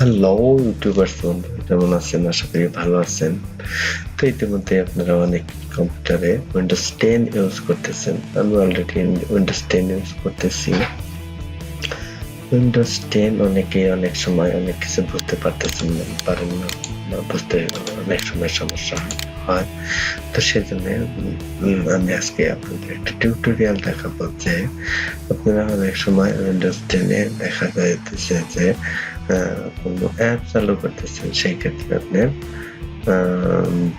Hello YouTubers বন্ধু, কেমন আছেন? আশা করি ভালো আছেন। তো ইতিমধ্যে আপনারা অনেক কম্পিউটারে উইন্ডোজ টেন ইউজ করতেছেন। আমি অলরেডি উইন্ডোজ টেন ইউজ করতেছি। উইন্ডোজ টেন অনেকে অনেক সময় অনেক কিছু বুঝতে পারতেছেন না, পারেন না বুঝতে অনেক সময় সমস্যা হয়। তো সেজন্য আমি আজকে আপনাদের একটা টিউটোরিয়াল দেখাবো যে, আপনারা অনেক সময় উইন্ডোজ টেনে দেখা যাইতেছে যে কোনো অ্যাপ চালু করতেছেন, সেই ক্ষেত্রে আপনি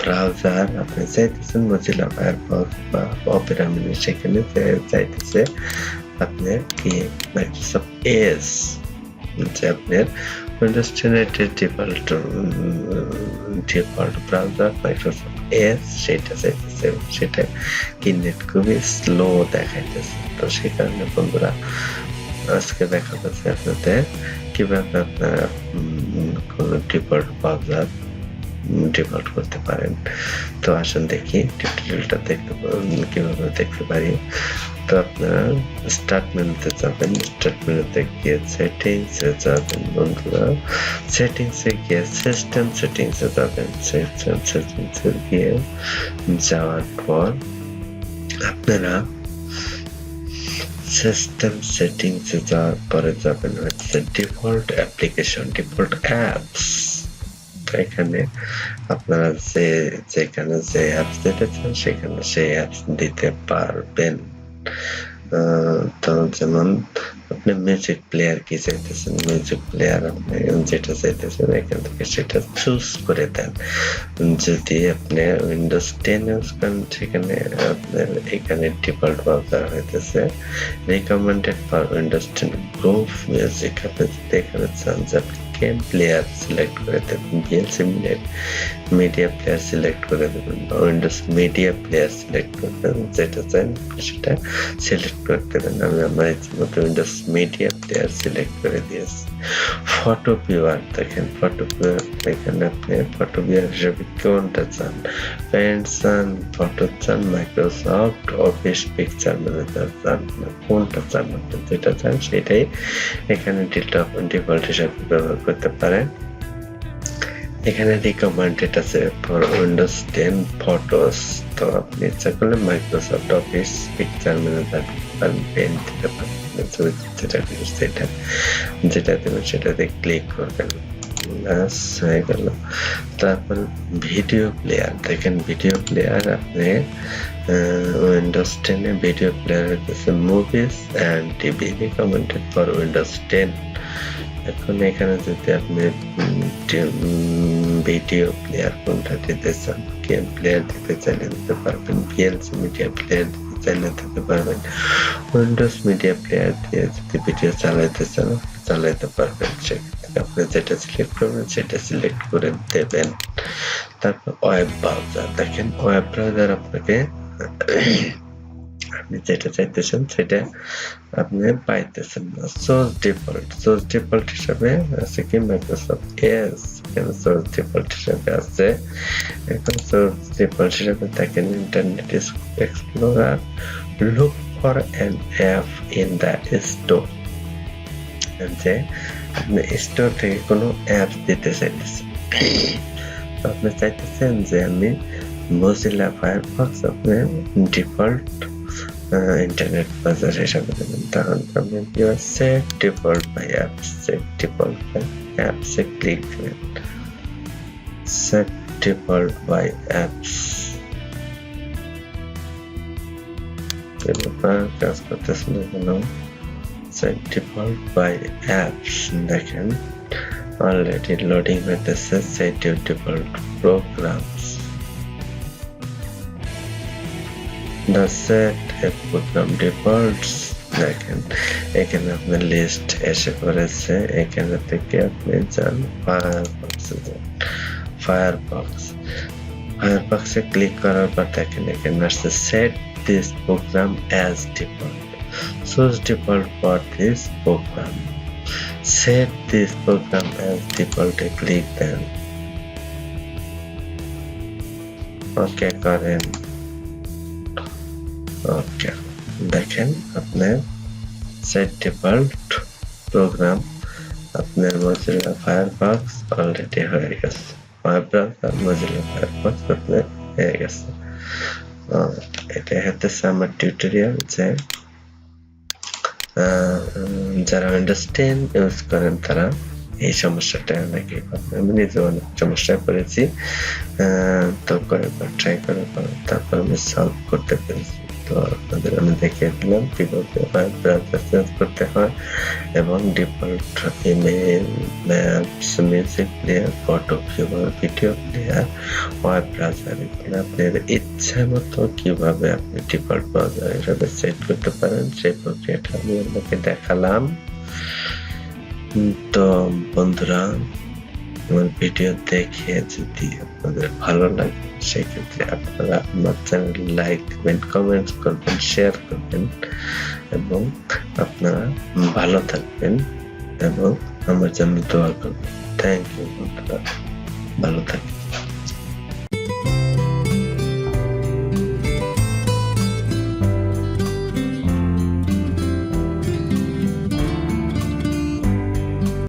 ব্রাউজার আপনি চাইতেছেন মজিলা ফায়ারফক্স বা অপেরা মিনি সেখানে চাইতেছে আপনার কি মাইক্রোসফট এস যে আপনার উইন্ডোজ টেনের default default browser Microsoft Edge সেটা চাইতেছে, সেটা কি নেট খুবই স্লো দেখাইতেছে। তো সেই কারণে বন্ধুরা আজকে দেখা যাচ্ছে আপনাদের কীভাবে আপনারা কোনো ডিফল্ট ব্রাউজার ডিফল্ট করতে পারেন। তো আসুন দেখি টিউটোরিয়ালটা দেখতে কীভাবে দেখতে পারি। তো আপনারা স্টার্ট মেনুতে যাবেন। স্টার্ট মেনুতে গিয়ে সেটিংসে যাবেন, বন্ধুরা। সেটিংসে গিয়ে সিস্টেম সেটিংসে যাবেন। সিস্টেম সেটিংসে গিয়ে যাওয়ার পর আপনারা সিস্টেম সেটিংসে যাওয়ার পরে যাবেন হচ্ছে ডিফল্ট অ্যাপ্লিকেশন ডিফল্ট অ্যাপস এখানে আপনারা যে, যেখানে যে অ্যাপস দিতে চান সেখানে সেই অ্যাপস দিতে পারবেন। আহ, তো যেমন আপনি মিউজিক প্লেয়ার কি চাইতেছেন মিউজিক প্লেয়ার আপনি যেটা চাইতেছেন এখান থেকে সেটা চুজ করে দেন যদি আপনি উইন্ডোজ টেন ইউজ করেন সেখানে আপনার এখানে ডিফল্ট ব্রাউজার হইতেছে recommended for Windows ten Groove music আপনি যদি এখানে চান যে আপনি গেম প্লেয়ার সিলেক্ট করে দেবেন বিএলসি মিডিয়া প্লেয়ার সিলেক্ট করে দেবেন উইন্ডোজ মিডিয়া প্লেয়ার সিলেক্ট করে দেবেন, যেটা চান সেটা সিলেক্ট করে দেবেন। আমি আমার ইতিমধ্যে উইন্ডোজ মিডিয়া প্লেয়ার সিলেক্ট করে দিয়েছি। ফটো ভিউয়ার দেখেন ফটো ভিউয়ার এখানে আপনি ফটো ভিউয়ার হিসেবে কোনটা চান? পেন্ট চান ফটো চান মাইক্রোসফট অফিস পিকচার ম্যানেজার চান, কোনটা চান আপনি? যেটা চান সেটাই এখানে ডিফল্ট হিসাবে ব্যবহার করতে পারেন। এখানে রিকমেন্ডেড আছে ফর উইন্ডোজ টেন ফটোস তো আপনি ইচ্ছা করলে মাইক্রোসফট অফিস পিকচার ম্যানেজার পেন দিতে পারেন। ছবি যেটা সেটা, যেটা দেবেন সেটাতে ক্লিক করবেন। ব্যাস, হয়ে গেল। তারপর ভিডিও প্লেয়ার দেখেন ভিডিও প্লেয়ার আপনি উইন্ডোজ টেনে ভিডিও প্লেয়ার হচ্ছে movies and TV recommended for Windows ten এখন এখানে যদি আপনি ভিডিও প্লেয়ার কোনটা দিতে চান গেম প্লেয়ার দিতে চাইলে দিতে পারবেন ভিএলসি মিডিয়া প্লেয়ার দিতে চাইলে দিতে পারবেন উইন্ডোজ মিডিয়া প্লেয়ার দিয়ে যদি ভিডিও চালাইতে চান, চালাইতে পারবেন। সেক্ষেত্রে আপনি যেটা সিলেক্ট করবেন, সেটা সিলেক্ট করে দেবেন। তারপর ওয়েব ব্রাউজার দেখেন ওয়েব ব্রাউজার আপনাকে আপনি যেটা চাইতেছেন সেটা আপনি পাইতেছেন না। সোর্স ডিফল্ট সোর্স ডিফল্ট হিসাবে আছে কি? মাইক্রোসফট এস এখানে সোর্স ডিফল্ট হিসাবে আছে। এখন সোর্স ডিফল্ট হিসাবে দেখেন Internet Explorer look for an app in the store যে, আপনি স্টোর থেকে কোনো অ্যাপ দিতে চাইতেছেন। আপনি চাইতেছেন যে আমি মজিলা ফায়ারফক্স আপনি ডিফল্ট ইন্টারনেট বাজার হিসাবে দেবেন তখন আপনি set default by apps set default by অ্যাপসে ক্লিক করেন সেট ডিফল্ট বাই অ্যাপস কাজ করতেছে না কেন সেট ডিফল্ট বাই অ্যাপস দেখেন অলরেডি লোডিং হইতেছে set default programs the set a program defaults দেখেন এখানে আপনার লিস্ট এসে পড়েছে। এখানে থেকে আপনি যান ফায়ারবক্সে যান। ফায়ারবক্স ফায়ারবক্সে ক্লিক করার পর দেখেন, এখানে আসছে set this program as default choose default for this program set this program as ডিফল্টে click দেন। ওকে করেন। ওকে দেখেন, আপনার সেট ডিফল্ট প্রোগ্রাম আপনার মজিলা ফায়ারফক্স অলরেডি হয়ে গেছে। ব্রাউজার মজিলা ফায়ারফক্স আপনার হয়ে গেছে। এটা হতেছে আমার টিউটোরিয়াল যে যারা উইন্ডোজ টেন ইউজ করেন তারা এই সমস্যাটা নাকি। আমি নিজে অনেক সমস্যায় পড়েছি তো কয়েকবার ট্রাই করার পর তারপর আমি সলভ করতে পেরেছি। তো আপনাদের আমি দেখিয়ে দিলাম, কীভাবে চেঞ্জ করতে হয় এবং default email maps music player photo viewer video player web browser এগুলো আপনার ইচ্ছা মতো কীভাবে আপনি ডিফল্ট ব্রাউজার হিসাবে সেট করতে পারেন, সেই প্রক্রিয়াটা আমি আপনাকে দেখালাম। তো বন্ধুরা আমার ভিডিও দেখে যদি আপনাদের ভালো লাগে, সেক্ষেত্রে আপনারা আমার চ্যানেল লাইক কমেন্ট কমেন্টস করবেন শেয়ার করবেন এবং আপনারা ভালো থাকবেন এবং আমার জন্য দোয়া করবেন। থ্যাংক ইউ বন্ধুরা। ভালো থাকবেন।